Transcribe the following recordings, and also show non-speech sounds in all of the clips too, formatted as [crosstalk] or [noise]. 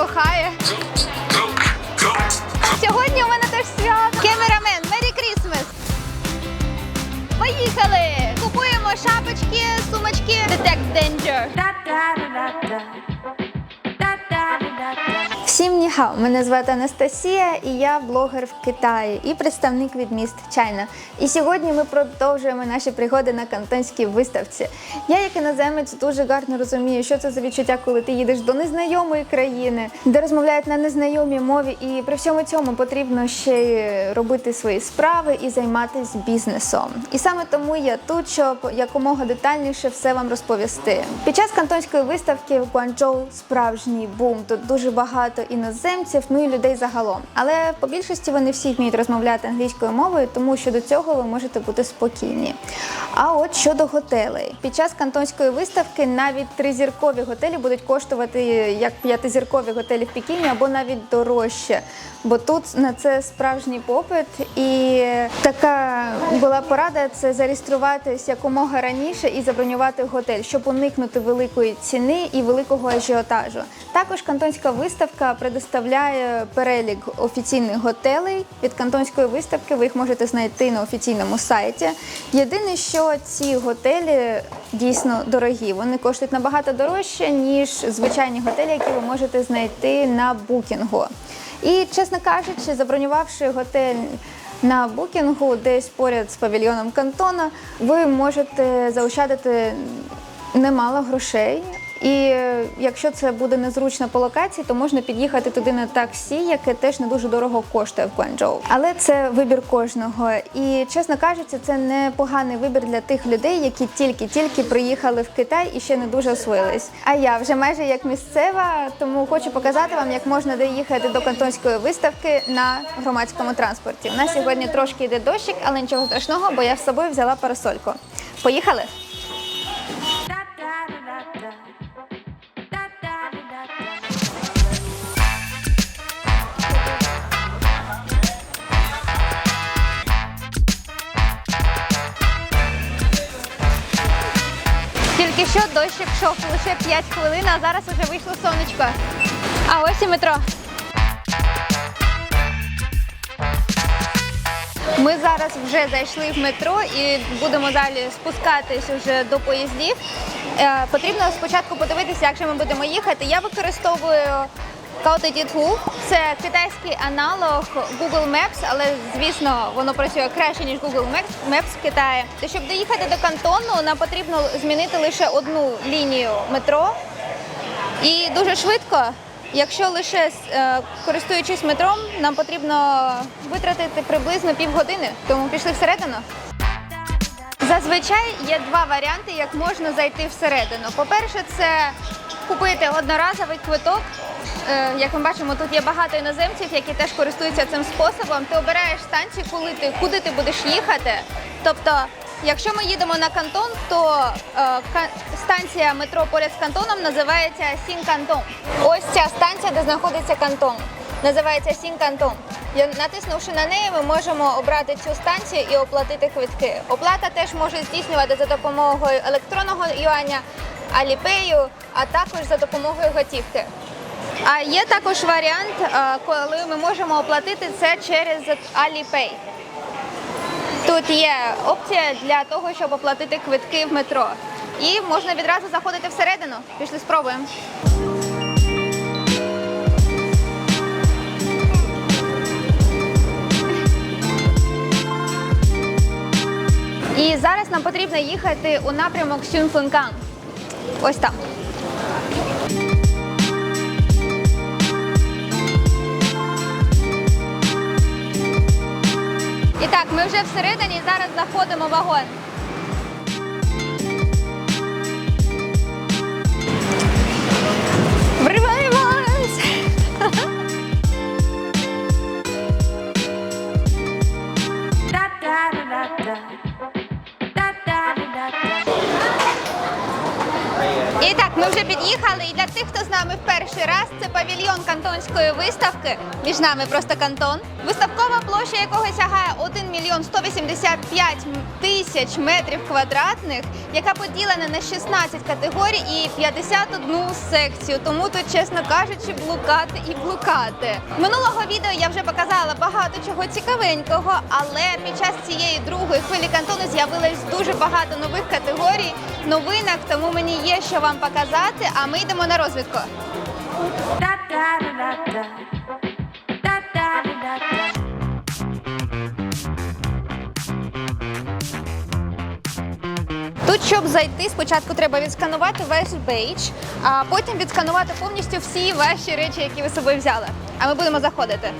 кохає. Сьогодні у мене теж свято. Кемерамен, Мері Крісмес. Поїхали! Купуємо шапочки, сумочки. Detect Danger. Всім ніхао, мене звати Анастасія і я блогер в Китаї і представник від міст Чайна. І сьогодні ми продовжуємо наші пригоди на кантонській виставці. Я, як іноземець, дуже гарно розумію, що це за відчуття, коли ти їдеш до незнайомої країни, де розмовляють на незнайомій мові, і при всьому цьому потрібно ще й робити свої справи і займатися бізнесом. І саме тому я тут, щоб якомога детальніше все вам розповісти. Під час кантонської виставки в Гуанчжоу справжній бум. Тут дуже багато іноземців, ну і людей загалом. Але по більшості вони всі вміють розмовляти англійською мовою, тому що до цього ви можете бути спокійні. А от щодо готелей, під час кантонської виставки навіть тризіркові готелі будуть коштувати як п'ятизіркові готелі в Пекіні або навіть дорожче. Бо тут на це справжній попит, і така була порада це зареєструватись якомога раніше і забронювати готель, щоб уникнути великої ціни і великого ажіотажу. Також кантонська виставка предоставляє перелік офіційних готелей. Від кантонської виставки ви їх можете знайти на офіційному сайті. Єдине, що ці готелі дійсно дорогі. Вони коштують набагато дорожче, ніж звичайні готелі, які ви можете знайти на букінгу. І, чесно кажучи, забронювавши готель на букінгу десь поряд з павільйоном Кантона, ви можете заощадити немало грошей. І е, якщо це буде незручно по локації, то можна під'їхати туди на таксі, яке теж не дуже дорого коштує в Гуанчжоу. Але це вибір кожного. І чесно кажучи, це не поганий вибір для тих людей, які тільки-тільки приїхали в Китай і ще не дуже освоїлись. А я вже майже як місцева, тому хочу показати вам, як можна доїхати до кантонської виставки на громадському транспорті. У нас сьогодні трошки йде дощик, але нічого страшного, бо я з собою взяла парасольку. Поїхали! Тільки що дощик йшов лише 5 хвилин, а зараз вже вийшло сонечко. А ось і метро. Ми зараз вже зайшли в метро і будемо далі спускатись вже до поїздів. Е, потрібно спочатку подивитися, як же ми будемо їхати. Я використовую Kaote Це китайський аналог Google Maps, але звісно воно працює краще ніж Google Maps в Китаї. Щоб доїхати до кантону, нам потрібно змінити лише одну лінію метро і дуже швидко. Якщо лише е, користуючись метром, нам потрібно витратити приблизно півгодини, тому пішли всередину. Зазвичай є два варіанти, як можна зайти всередину. По-перше, це купити одноразовий квиток. Е, Як ми бачимо, тут є багато іноземців, які теж користуються цим способом. Ти обираєш станцію, коли ти куди ти будеш їхати. Тобто, якщо ми їдемо на кантон, то е, станція метро поряд з кантоном називається Сін-Кантон. Ось ця станція, де знаходиться кантон. Називається Сін-Кантон. Натиснувши на неї, ми можемо обрати цю станцію і оплатити квитки. Оплата теж може здійснювати за допомогою електронного юаня, аліпею, а також за допомогою готівки. А є також варіант, е, коли ми можемо оплатити це через Alipay. Тут є опція для того, щоб оплатити квитки в метро. І можна відразу заходити всередину. Пішли спробуємо. І зараз нам потрібно їхати у напрямок Сюнфункан. Ось там. І так, ми вже всередині, зараз заходимо в вагон. Так, ми вже під'їхали. І для тих, хто з нами в перший раз, це павільйон кантонської виставки. Між нами просто кантон. Виставкова площа якого сягає 1 мільйон 185 тисяч метрів квадратних, яка поділена на 16 категорій і 51 секцію. Тому тут, чесно кажучи, блукати і блукати. Минулого відео я вже показала багато чого цікавенького, але під час цієї другої хвилі кантону з'явилось дуже багато нових категорій, новинок, тому мені є що вам показати. А ми йдемо на розвідку. Тут, щоб зайти, спочатку треба відсканувати весь бейдж, а потім відсканувати повністю всі ваші речі, які ви з собою взяли. А ми будемо заходити.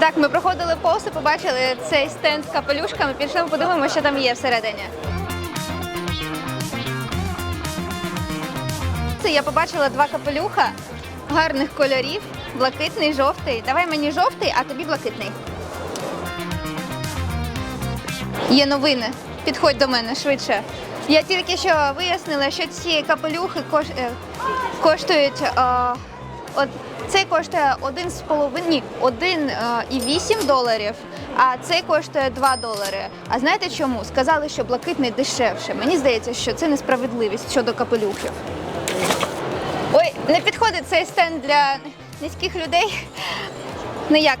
Так, ми проходили повз і побачили цей стенд з капелюшками. Пішли, подивимося, що там є всередині. Це я побачила два капелюха гарних кольорів: блакитний, жовтий. Давай мені жовтий, а тобі блакитний. Є новини. Підходь до мене швидше. Я тільки що вияснила, що ці капелюхи кош... е, коштують. е, От цей коштує 1,5, ні, 1,8 доларів, а цей коштує 2 долари. А знаєте чому? Сказали, що блакитний дешевше. Мені здається, що це несправедливість щодо капелюхів. Ой, не підходить цей стенд для низьких людей. Ну як?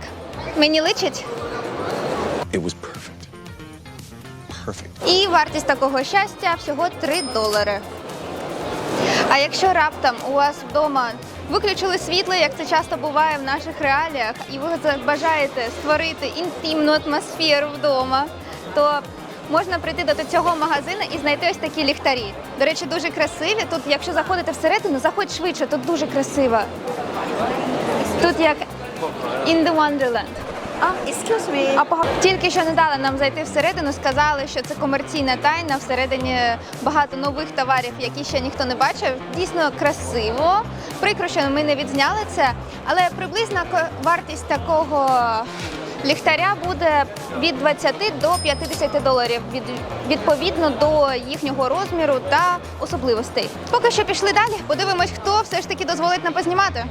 Мені личить? It was perfect. Perfect. І вартість такого щастя всього 3 долари. А якщо раптом у вас вдома виключили світло, як це часто буває в наших реаліях, і ви бажаєте створити інтимну атмосферу вдома, то можна прийти до цього магазину і знайти ось такі ліхтарі. До речі, дуже красиві. Тут, якщо заходите всередину, заходь швидше, тут дуже красиво. Тут як in the Wonderland. Excuse me. А пога- тільки що не дали нам зайти всередину, сказали, що це комерційна тайна. Всередині багато нових товарів, які ще ніхто не бачив. Дійсно красиво. Прикро, що ми не відзняли це, але приблизна вартість такого ліхтаря буде від 20 до 50 доларів, від, відповідно до їхнього розміру та особливостей. Поки що пішли далі. Подивимось, хто все ж таки дозволить нам познімати.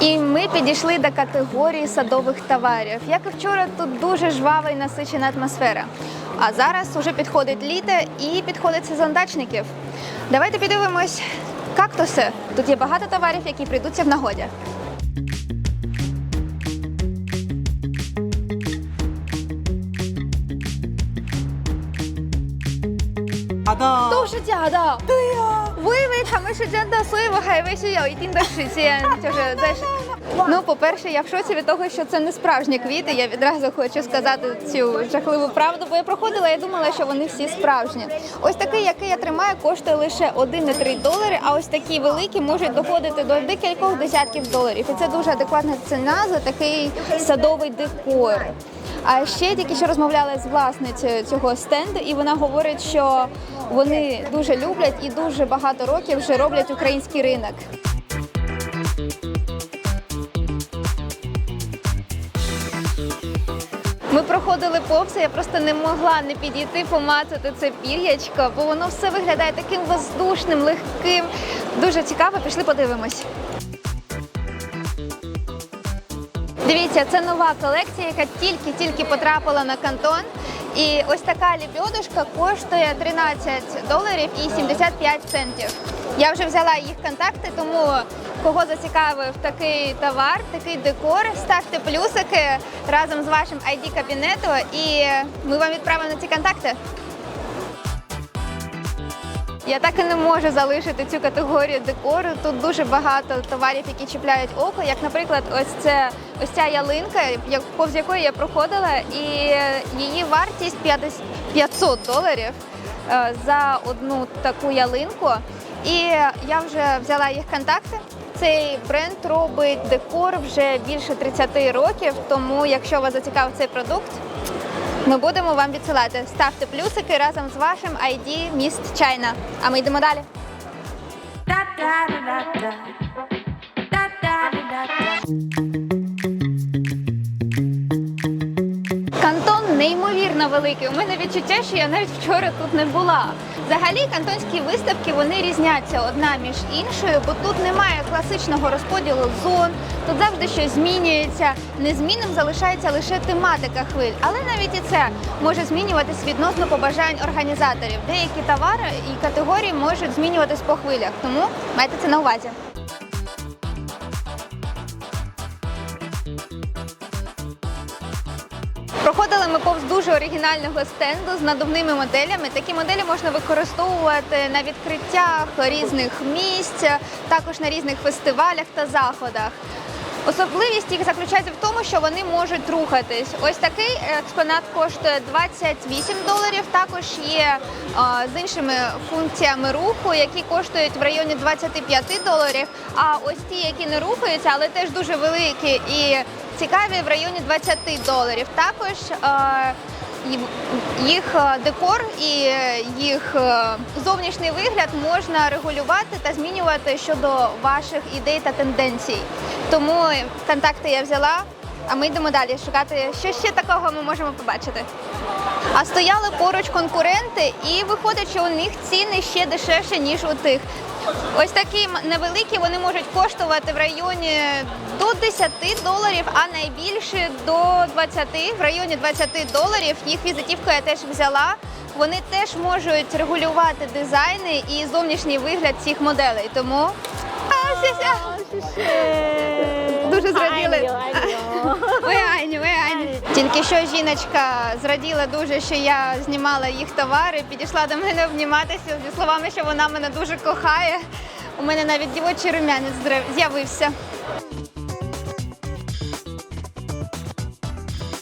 І ми підійшли до категорії садових товарів. Як і вчора, тут дуже жвава і насичена атмосфера. А зараз уже підходить літо і підходить сезон дачників. Давайте подивимось кактуси. Тут є багато товарів, які прийдуться в нагоді. Хто вже дяда? Ти я! 我以为他们是真的，所以我还以为是有一定的时间，就是在。Ну, по-перше, я в шоці від того, що це не справжні квіти. Я відразу хочу сказати цю жахливу правду, бо я проходила і думала, що вони всі справжні. Ось такий, який я тримаю, коштує лише 1,3 долари, а ось такі великі можуть доходити до декількох десятків доларів. І це дуже адекватна ціна за такий садовий декор. А ще тільки що розмовляла з власницею цього стенду, і вона говорить, що вони дуже люблять і дуже багато років вже роблять український ринок. Ми проходили повз, я просто не могла не підійти помацати це пір'ячко, бо воно все виглядає таким воздушним, легким. Дуже цікаво, пішли подивимось. Дивіться, це нова колекція, яка тільки-тільки потрапила на кантон. І ось така ліпьодушка коштує 13 доларів і 75 центів. Я вже взяла їх контакти, тому кого зацікавив такий товар, такий декор, ставте плюсики разом з вашим ID кабінету і ми вам відправимо на ці контакти. Я так і не можу залишити цю категорію декору. Тут дуже багато товарів, які чіпляють око. Як, наприклад, ось це ось ця ялинка, як- повз якої я проходила, і її вартість 50 500 доларів е, за одну таку ялинку. І я вже взяла їх контакти. Цей бренд робить декор вже більше 30 років. Тому, якщо вас зацікавив цей продукт, Ми будемо вам відсилати. Ставте плюсики разом з вашим ID міст Чайна. А ми йдемо далі. Кантон неймовірно великий. У мене відчуття, що я навіть вчора тут не була. Взагалі, кантонські виставки вони різняться одна між іншою, бо тут немає класичного розподілу зон. Тут завжди щось змінюється. Незмінним залишається лише тематика хвиль, але навіть і це може змінюватись відносно побажань організаторів. Деякі товари і категорії можуть змінюватись по хвилях, тому майте це на увазі. Проходили ми повз дуже оригінального стенду з надувними моделями. Такі моделі можна використовувати на відкриттях різних місць, також на різних фестивалях та заходах. Особливість їх заключається в тому, що вони можуть рухатись. Ось такий експонат коштує 28 доларів. Також є а, з іншими функціями руху, які коштують в районі 25 доларів. А ось ті, які не рухаються, але теж дуже великі і цікаві, в районі 20 доларів. Також а, й- їх е, декор і е, їх е, зовнішній вигляд можна регулювати та змінювати щодо ваших ідей та тенденцій. Тому контакти я взяла, а ми йдемо далі шукати, що ще такого ми можемо побачити. А стояли поруч конкуренти, і виходить, що у них ціни ще дешевші, ніж у тих. Ось такі невеликі вони можуть коштувати в районі до 10 доларів, а найбільші до 20, в районі 20 доларів. Їх візитівку я теж взяла. Вони теж можуть регулювати дизайни і зовнішній вигляд цих моделей. Тому. Дуже зраділи. [laughs] Ой, Аню, ой, Аню. Тільки що жіночка зраділа дуже, що я знімала їх товари, підійшла до мене обніматися зі словами, що вона мене дуже кохає. У мене навіть дівочий рум'янець з'явився.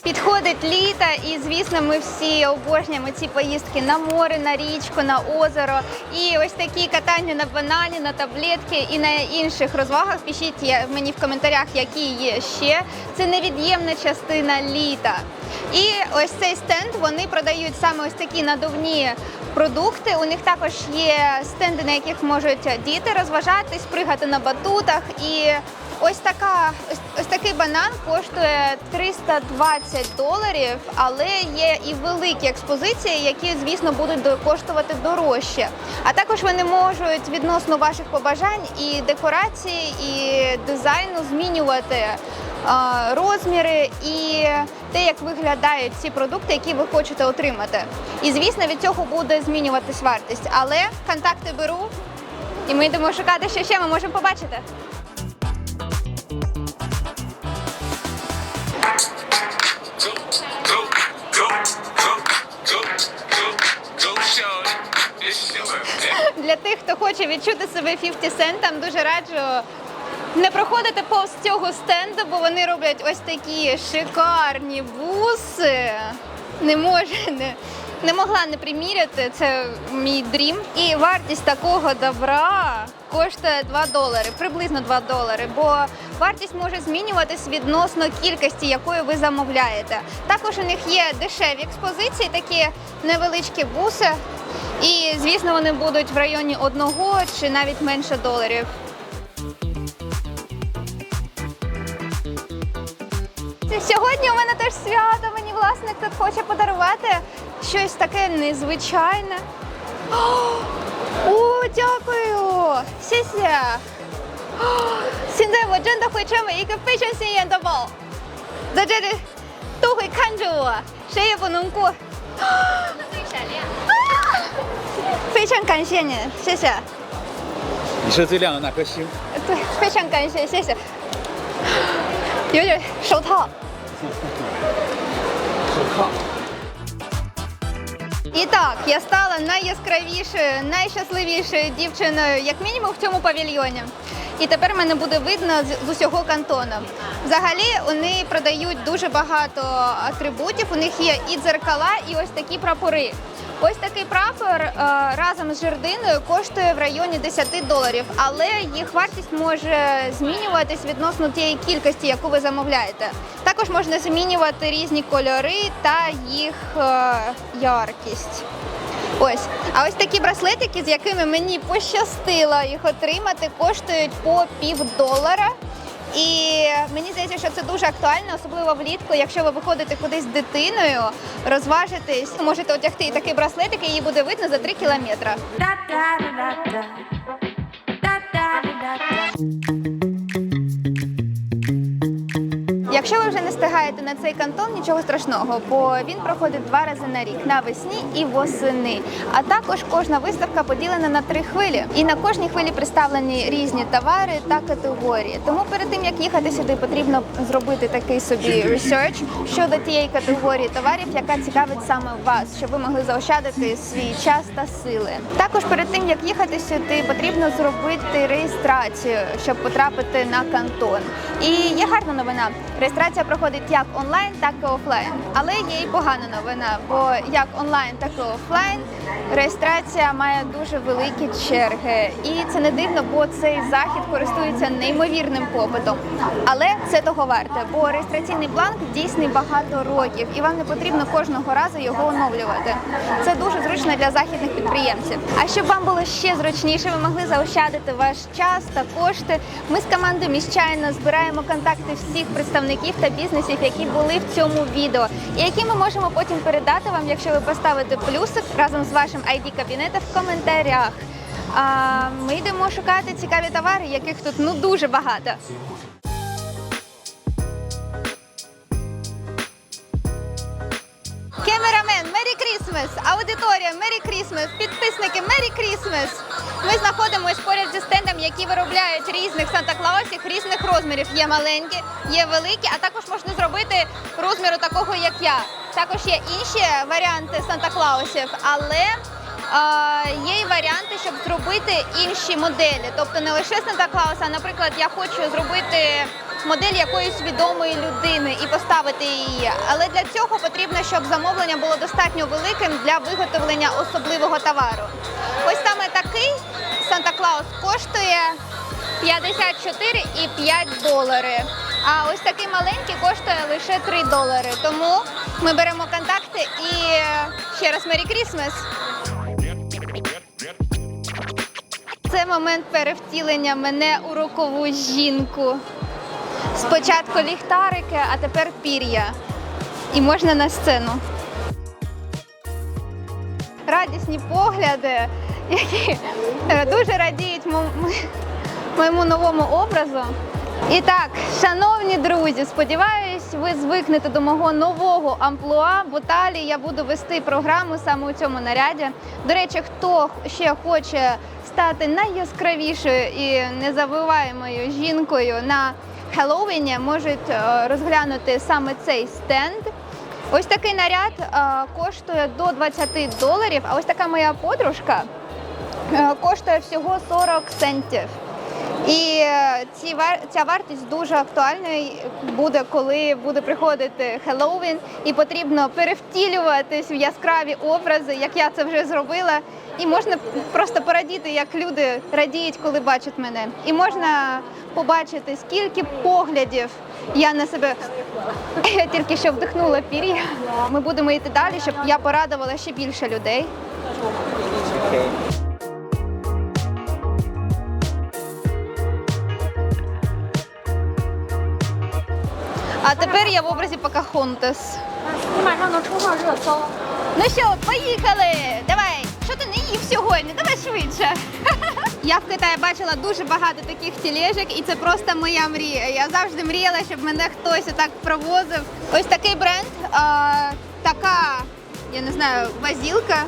Підходить літо, і звісно, ми всі обожнюємо ці поїздки на море, на річку, на озеро. І ось такі катання на банані, на таблетки і на інших розвагах. Пишіть мені в коментарях, які є ще. Це невід'ємна частина літа. І ось цей стенд вони продають саме ось такі надувні продукти. У них також є стенди, на яких можуть діти розважатись, пригати на батутах. І ось така ось, ось такий банан коштує 320 доларів, але є і великі експозиції, які, звісно, будуть коштувати дорожче. А також вони можуть відносно ваших побажань і декорації, і дизайну змінювати а, розміри і те, як виглядають ці продукти, які ви хочете отримати. І звісно, від цього буде змінюватись вартість. Але контакти беру, і ми йдемо шукати, що ще ми можемо побачити. Для тих, хто хоче відчути себе 50 центом, дуже раджу не проходити повз цього стенду, бо вони роблять ось такі шикарні буси. Не може не, не могла не приміряти. Це мій дрім. І вартість такого добра коштує 2 долари, приблизно 2 долари, бо вартість може змінюватись відносно кількості, якої ви замовляєте. Також у них є дешеві експозиції, такі невеличкі буси. І, звісно, вони будуть в районі одного чи навіть менше доларів. Сьогодні у мене теж свято. Мені власник тут хоче подарувати щось таке незвичайне. О, О, дякую! Сіся! 现在我真的会成为一个非常显眼的宝， 非常感谢您，谢谢。你是最亮的那颗星。对，非常感谢，谢谢。有点手套。手铐。 І так, я стала найяскравішою, найщасливішою дівчиною, як мінімум, в цьому павільйоні. І тепер мене буде видно з, з усього кантону. Взагалі вони продають дуже багато атрибутів. У них є і дзеркала, і ось такі прапори. Ось такий прапор е, разом з жердиною коштує в районі 10 доларів, але їх вартість може змінюватись відносно тієї кількості, яку ви замовляєте. Також можна змінювати різні кольори та їх е, яркість. Ось, а ось такі браслетики, з якими мені пощастило їх отримати, коштують по пів долара. І мені здається, що це дуже актуально, особливо влітку, якщо ви виходите кудись з дитиною, розважитись, можете одягти і такий браслет, який її буде видно за 3 кілометри. Якщо ви вже не встигаєте на цей кантон, нічого страшного, бо він проходить два рази на рік навесні і восени. А також кожна виставка поділена на три хвилі, і на кожній хвилі представлені різні товари та категорії. Тому перед тим як їхати сюди, потрібно зробити такий собі ресерч щодо тієї категорії товарів, яка цікавить саме вас, щоб ви могли заощадити свій час та сили. Також перед тим як їхати сюди, потрібно зробити реєстрацію, щоб потрапити на кантон. І є гарна новина. Реєстрація проходить як онлайн, так і офлайн. Але є і погана новина, бо як онлайн, так і офлайн реєстрація має дуже великі черги. І це не дивно, бо цей захід користується неймовірним попитом. Але це того варте, бо реєстраційний бланк дійсний багато років, і вам не потрібно кожного разу його оновлювати. Це дуже зручно для західних підприємців. А щоб вам було ще зручніше, ви могли заощадити ваш час та кошти. Ми з командою міщайно збираємо контакти всіх представників та бізнесів, які були в цьому відео, і які ми можемо потім передати вам, якщо ви поставите плюсик разом з вашим ID кабінетом в коментарях. А ми йдемо шукати цікаві товари, яких тут ну дуже багато. Кемерамен, Мері Крісмес! Аудиторія, Мері Крісмес! Підписники, Мері Крісмес! Ми знаходимося поряд зі стендом, які виробляють різних Санта-Клаусів різних розмірів. Є маленькі, є великі, а також можна зробити розміру такого, як я. Також є інші варіанти Санта-Клаусів, але є і варіанти, щоб зробити інші моделі. Тобто не лише Санта-Клауса, а, наприклад, я хочу зробити модель якоїсь відомої людини і поставити її. Але для цього потрібно, щоб замовлення було достатньо великим для виготовлення особливого товару. Ось саме такий Санта-Клаус коштує 54,5 долари. А ось такий маленький коштує лише 3 долари. Тому ми беремо контакти і ще раз Мері Крісмес. Це момент перевтілення мене у рокову жінку. Спочатку ліхтарики, а тепер пір'я. І можна на сцену. Радісні погляди, які е, дуже радіють мо- моєму новому образу. І так, шановні друзі, сподіваюсь, ви звикнете до мого нового амплуа, бо далі я буду вести програму саме у цьому наряді. До речі, хто ще хоче стати найяскравішою і незабуваємою жінкою на Хеллоуіні, можуть е, розглянути саме цей стенд. Ось такий наряд е, коштує до 20 доларів, а ось така моя подружка е, коштує всього 40 центів. І е, ці ця вартість дуже актуальною буде, коли буде приходити Хеллоуін, і потрібно перевтілюватись в яскраві образи, як я це вже зробила. І можна просто порадіти, як люди радіють, коли бачать мене. І можна побачити, скільки поглядів я на себе [laughs] тільки що вдихнула пір'я. Ми будемо йти далі, щоб я порадувала ще більше людей. А тепер я в образі Покахонтес. Ну що, поїхали! Давай! Що ти не їв сьогодні? Давай швидше. [laughs] Я в Китаї бачила дуже багато таких тележок, і це просто моя мрія. Я завжди мріяла, щоб мене хтось отак провозив. Ось такий бренд, а, така, я не знаю, вазілка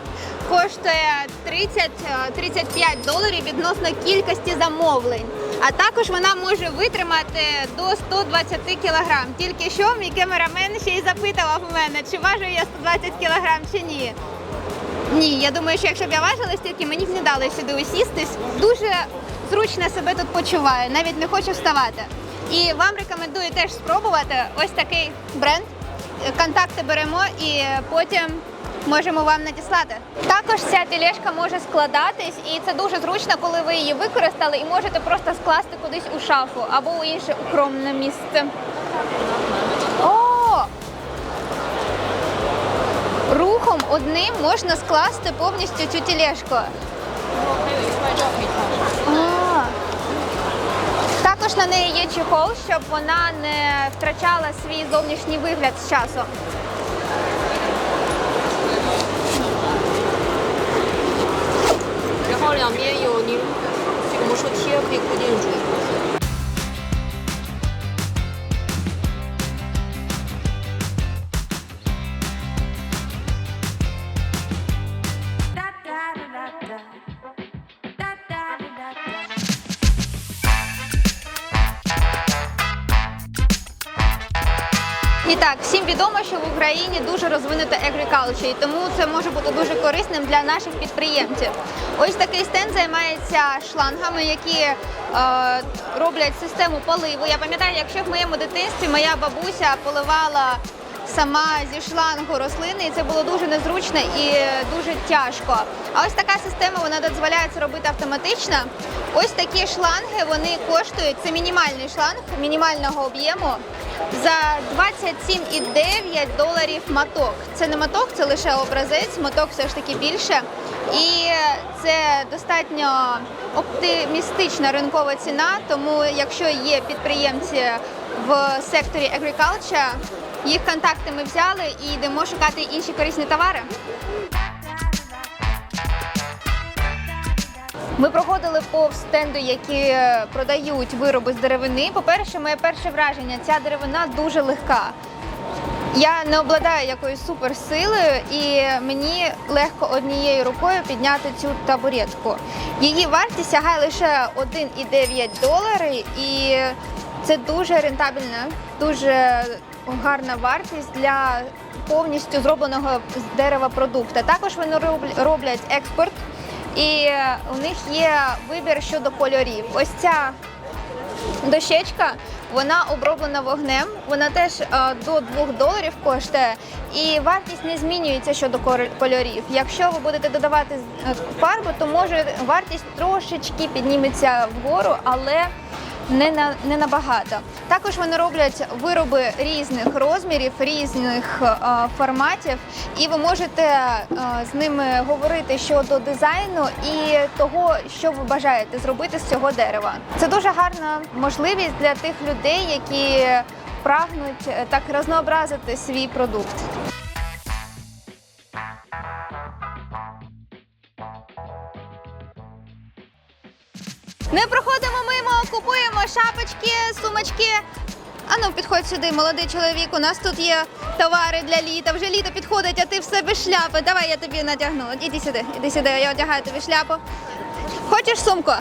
коштує 30-35 доларів відносно кількості замовлень. А також вона може витримати до 120 кілограм. Тільки що мій камерамен ще й запитував у мене, чи важу я 120 кілограм чи ні. Ні, я думаю, що якщо б я важила стільки, мені б не дали сюди усістись. Дуже зручно себе тут почуваю, навіть не хочу вставати. І вам рекомендую теж спробувати ось такий бренд. Контакти беремо і потім можемо вам надіслати. Також ця тележка може складатись, і це дуже зручно, коли ви її використали і можете просто скласти кудись у шафу або у інше укромне місце. О! Рухом одним можна скласти повністю цю тележку. А. Також на неї є чехол, щоб вона не втрачала свій зовнішній вигляд з часом. 两边有您这个魔术贴可以固定住。Всім відомо, що в Україні дуже розвинута agriculture, і тому це може бути дуже корисним для наших підприємців. Ось такий стенд займається шлангами, які е, роблять систему поливу. Я пам'ятаю, якщо в моєму дитинстві моя бабуся поливала сама зі шлангу рослини, і це було дуже незручно і дуже тяжко. А ось така система вона дозволяє це робити автоматично. Ось такі шланги вони коштують. Це мінімальний шланг мінімального об'єму за 27,9 доларів моток. Це не моток, це лише образець. Моток все ж таки більше. І це достатньо оптимістична ринкова ціна. Тому, якщо є підприємці в секторі agriculture, їх контакти ми взяли і йдемо шукати інші корисні товари. Ми проходили повз стенди, які е, продають вироби з деревини. По-перше, моє перше враження, ця деревина дуже легка. Я не обладаю якоюсь суперсилою, і мені легко однією рукою підняти цю табуретку. Її вартість сягає лише 1,9 долари, і це дуже рентабельна, дуже гарна вартість для повністю зробленого з дерева продукту. Також вони роблять експорт, і у них є вибір щодо кольорів. Ось ця дощечка, вона оброблена вогнем, вона теж е, до 2 доларів коштує, і вартість не змінюється щодо кольорів. Якщо ви будете додавати е, фарбу, то може вартість трошечки підніметься вгору, але не на не набагато. Також вони роблять вироби різних розмірів, різних е, форматів, і ви можете е, з ними говорити щодо дизайну і того, що ви бажаєте зробити з цього дерева. Це дуже гарна можливість для тих людей, які прагнуть е, так разнообразити свій продукт. Не проходимо мимо, купуємо шапочки, сумочки. Ану, підходь сюди, молодий чоловік. У нас тут є товари для літа. Вже літо підходить, а ти все без шляпи. Давай я тобі надягну. Іди сюди, іди сюди, я одягаю тобі шляпу. Хочеш сумку?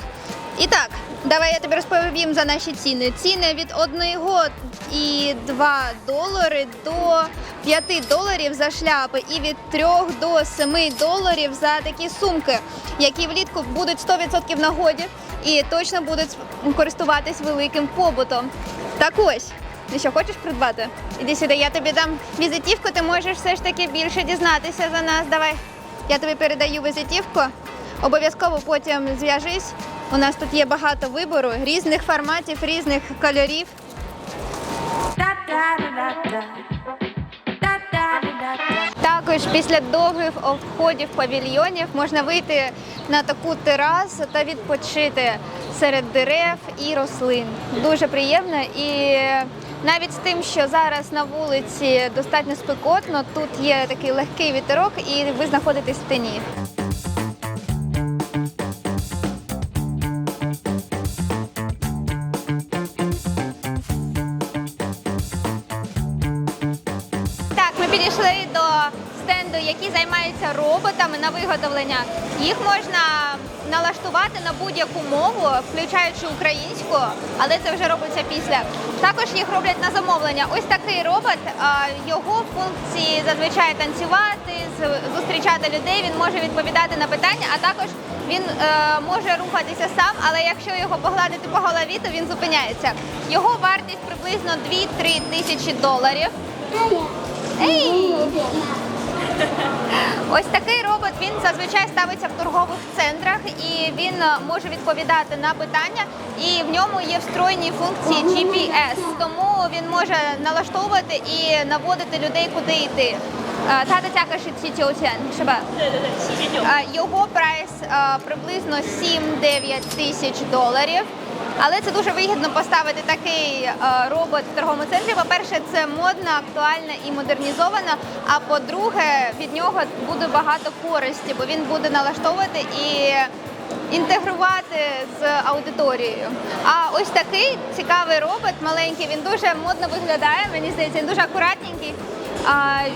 І так, давай я тобі розповім за наші ціни. Ціни від 1,2 долари до 5 доларів за шляпи і від 3 до 7 доларів за такі сумки, які влітку будуть 100% в нагоді і точно будуть користуватись великим побутом. Так ось. Ти що, хочеш придбати? Іди сюди, я тобі дам візитівку, ти можеш все ж таки більше дізнатися за нас. Давай. Я тобі передаю візитівку. Обов'язково потім зв'яжись. У нас тут є багато вибору різних форматів, різних кольорів. Також після довгих обходів павільйонів можна вийти на таку терасу та відпочити серед дерев і рослин. Дуже приємно і навіть з тим, що зараз на вулиці достатньо спекотно, тут є такий легкий вітерок, і ви знаходитесь в тені. Так, ми підійшли до стенду, який займається роботами на виготовлення. Їх можна налаштувати на будь-яку мову, включаючи українську, але це вже робиться після. Також їх роблять на замовлення. Ось такий робот. Його функції зазвичай танцювати, зустрічати людей. Він може відповідати на питання, а також він е, може рухатися сам, але якщо його погладити по голові, то він зупиняється. Його вартість приблизно 2-3 тисячі доларів. Ей! Ось такий робот він зазвичай ставиться в торгових центрах і він е, може відповідати на питання. І в ньому є встроєні функції GPS, тому він може налаштовувати і наводити людей, куди йти. Е. Е, Його прайс приблизно 7-9 тисяч доларів. Але це дуже вигідно поставити такий е, робот в торговому центрі. По-перше, це модно, актуально і модернізовано. А по-друге, від нього буде багато користі, бо він буде налаштовувати і інтегрувати з аудиторією. А ось такий цікавий робот, маленький, він дуже модно виглядає. Мені здається, він дуже акуратненький.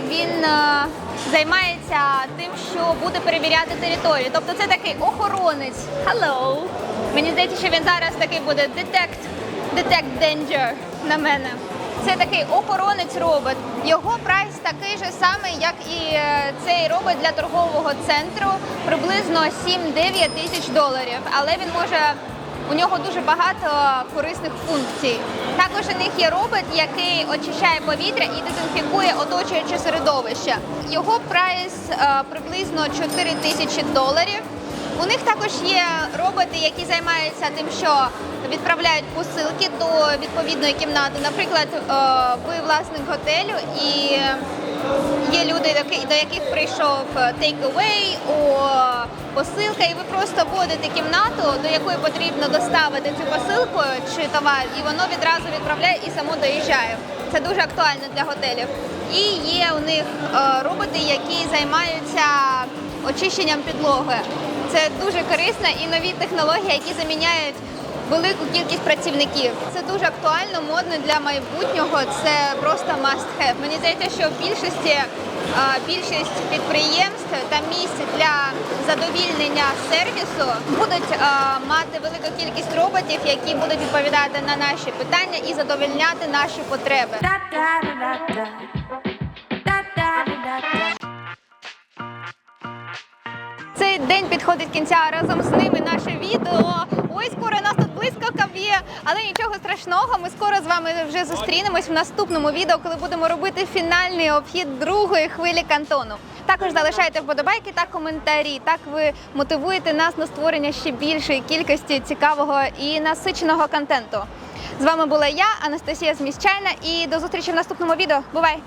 Він е, займається тим, що буде перевіряти територію. Тобто це такий охоронець. Hello! Мені здається, що він зараз такий буде detect, detect danger на мене. Це такий охоронець робот. Його прайс такий же самий, як і е, цей робот для торгового центру, приблизно 7-9 тисяч доларів. Але він може у нього дуже багато корисних функцій. Також у них є робот, який очищає повітря і дезінфікує оточуюче середовище. Його прайс е, приблизно 4 тисячі доларів. У них також є роботи, які займаються тим, що відправляють посилки до відповідної кімнати. Наприклад, е, ви власник готелю і є люди, до яких прийшов take-away, посилка, і ви просто вводите кімнату, до якої потрібно доставити цю посилку чи товар, і воно відразу відправляє і само доїжджає. Це дуже актуально для готелів. І є у них е, роботи, які займаються очищенням підлоги. Це дуже корисна і нові технології, які заміняють велику кількість працівників. Це дуже актуально, модно для майбутнього. Це просто must have. Мені здається, що в більшості більшість підприємств та місць для задовільнення сервісу будуть мати велику кількість роботів, які будуть відповідати на наші питання і задовольняти наші потреби. День підходить кінця разом з ними наше відео. Ой, скоро нас тут блискавка б'є, але нічого страшного. Ми скоро з вами вже зустрінемось в наступному відео, коли будемо робити фінальний обхід другої хвилі кантону. Також залишайте вподобайки та коментарі. Так ви мотивуєте нас на створення ще більшої кількості цікавого і насиченого контенту. З вами була я, Анастасія Зміщайна, і до зустрічі в наступному відео. Бувай!